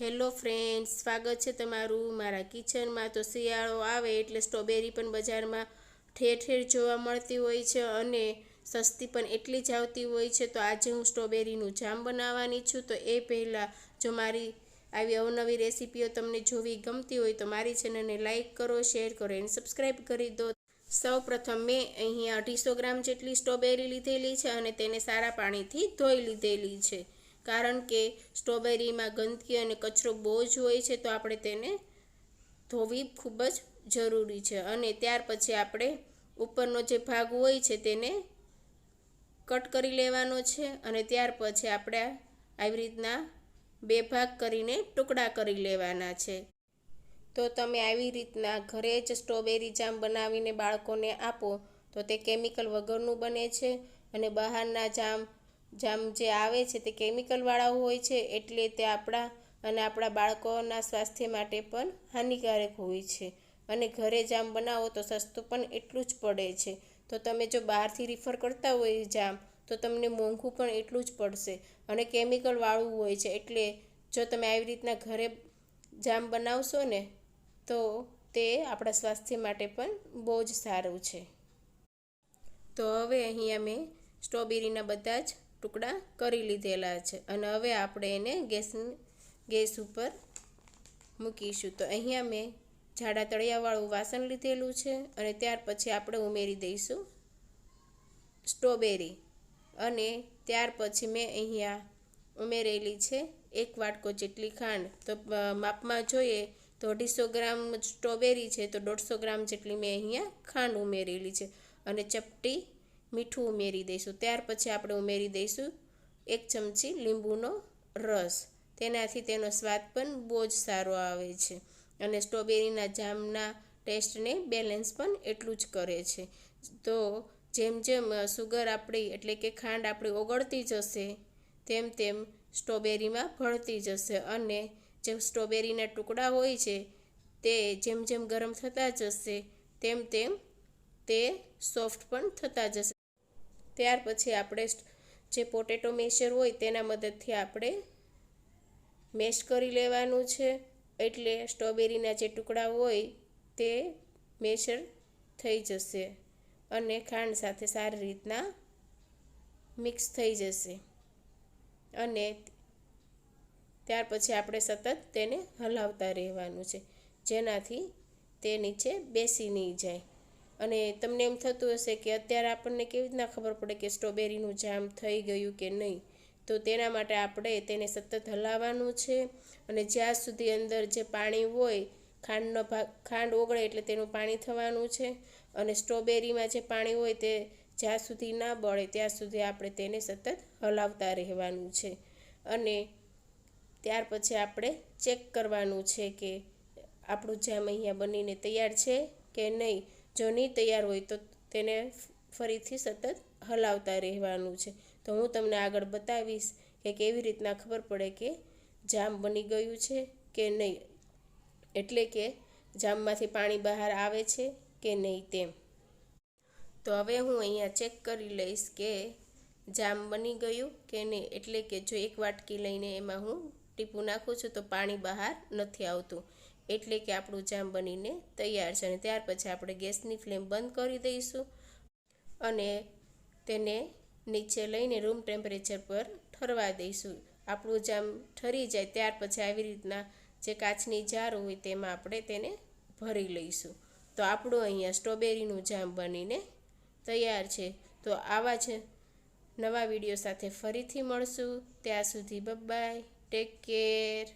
Hello friends, સ્વાગત છે તમારું મારા કિચનમાં. તો શિયાળો આવે એટલે સ્ટ્રોબેરી પણ બજારમાં ઠેર ઠેર જોવા મળતી હોય છે અને સસ્તી પણ એટલી જ આવતી હોય છે. તો આજે હું સ્ટ્રોબેરીનું જામ બનાવવાની છું. તો એ પહેલાં જો મારી આવી અવનવી રેસીપીઓ તમને જોવી ગમતી હોય તો મારી ચેનલને લાઇક કરો, શેર કરો અને સબસ્ક્રાઈબ કરી દો. સૌ પ્રથમ મેં અહીંયા અઢીસો ગ્રામ જેટલી સ્ટ્રોબેરી લીધેલી છે અને તેને સારા પાણીથી ધોઈ લીધેલી છે. કારણ કે સ્ટ્રોબેરીમાં ગંદકી અને કચરો બહુ જ હોય છે, તો આપણે તેને ધોવી ખૂબ જ જરૂરી છે. અને ત્યાર પછી આપણે ઉપરનો જે ભાગ હોય છે તેને કટ કરી લેવાનો છે અને ત્યાર પછી આપણે આવી રીતના બે ભાગ કરીને ટુકડા કરી લેવાના છે. તો તમે આવી રીતના ઘરે જ સ્ટ્રોબેરી જામ બનાવીને બાળકોને આપો, તો તે કેમિકલ વગરનું બને છે અને બહારના જામ જામ જે આવે છે તે કેમિકલવાળા હોય છે, એટલે તે આપણા અને આપણા બાળકોના સ્વાસ્થ્ય માટે પણ હાનિકારક હોય છે. અને ઘરે જામ બનાવો તો સસ્તું પણ એટલું જ પડે છે. તો તમે જો બહારથી રિફર કરતા હોય જામ, તો તમને મોંઘું પણ એટલું જ પડશે. અને કેમિકલવાળું હોય છે, એટલે જો તમે આવી રીતના ઘરે જામ બનાવશો ને, તો તે આપણા સ્વાસ્થ્ય માટે પણ બહુ જ સારું છે. તો હવે અહીંયા મેં સ્ટ્રોબેરીના બધા જ ટુકડા કરી લીધેલા છે. અને હવે આપણે એને ગેસ ગેસ ઉપર મૂકીશું. તો અહીંયા મેં જાડા તળિયાવાળું વાસણ લીધેલું છે અને ત્યાર પછી આપણે ઉમેરી દઈશું સ્ટ્રોબેરી. અને ત્યાર પછી મેં અહીંયા ઉમેરેલી છે એક વાટકો જેટલી ખાંડ. તો માપમાં જોઈએ તો અઢીસો ગ્રામ સ્ટ્રોબેરી છે તો દોઢસો ગ્રામ જેટલી મેં અહીંયા ખાંડ ઉમેરેલી છે. અને ચપટી મીઠું ઉમેરી દઈશું. ત્યાર પછી આપણે ઉમેરી દઈશું એક ચમચી લીંબુનો રસ. તેનાથી તેનો સ્વાદ પણ બહુ જ સારો આવે છે અને સ્ટ્રોબેરીના જામના ટેસ્ટને બેલેન્સ પણ એટલું જ કરે છે. તો જેમ જેમ સુગર આપણી એટલે કે ખાંડ આપણી ઓગળતી જશે, તેમ તેમ સ્ટ્રોબેરીમાં ભળતી જશે અને જે સ્ટ્રોબેરીના ટુકડા હોય છે તે જેમ જેમ ગરમ થતા જશે, તેમ તેમ તે સોફ્ટ પણ થતા જશે. ત્યાર પછી આપણે જે પોટેટો મેશર હોય તેના મદદથી આપણે મેશ કરી લેવાનું છે. એટલે સ્ટ્રોબેરીના જે ટુકડા હોય તે મેશર થઈ જશે અને ખાંડ સાથે સારી રીતના મિક્સ થઈ જશે. અને ત્યાર પછી આપણે સતત તેને હલાવતા રહેવાનું છે. જેનાથી તે નીચે બેસી નહીં જાય. અને તમને એમ થતું હશે કે અત્યારે આપણને કેવી રીતના ખબર પડે કે સ્ટ્રોબેરીનું જામ થઈ ગયું કે નહીં? તો તેના માટે આપણે તેને સતત હલાવવાનું છે અને જ્યાં સુધી અંદર જે પાણી હોય, ખાંડનો ભાગ, ખાંડ ઓગળે એટલે તેનું પાણી થવાનું છે અને સ્ટ્રોબેરીમાં જે પાણી હોય તે જ્યાં સુધી ના બળે ત્યાં સુધી આપણે તેને સતત હલાવતા રહેવાનું છે. અને ત્યાર પછી આપણે ચેક કરવાનું છે કે આપણું જામ અહીંયા બનીને તૈયાર છે કે નહીં? જો નહીં તૈયાર હોય તો તેને ફરીથી સતત હલાવતા રહેવાનું છે. તો હું તમને આગળ બતાવીશ કે કેવી રીતના ખબર પડે કે જામ બની ગયું છે કે નહીં. એટલે કે જામમાંથી પાણી બહાર આવે છે કે નહીં તેમ. તો હવે હું અહીંયા ચેક કરી લઈશ કે જામ બની ગયું કે નહીં. એટલે કે જો એક વાટકી લઈને એમાં હું ટીપું નાખું છું તો પાણી બહાર નથી આવતું. એટલે કે આપણું જામ બનીને તૈયાર છે અને ત્યાર પછી આપણે ગેસની ફ્લેમ બંધ કરી દઈશું અને તેને નીચે લઈને રૂમ ટેમ્પરેચર પર ઠરવા દઈશું. આપણું જામ ઠરી જાય ત્યાર પછી આવી રીતના જે કાચની જાર હોય તેમાં આપણે તેને ભરી લઈશું. તો આપણું અહીંયા સ્ટ્રોબેરીનું જામ બનીને તૈયાર છે. તો આવા જ નવા વીડિયો સાથે ફરીથી મળશું. ત્યાં સુધી બાય ટેક કેર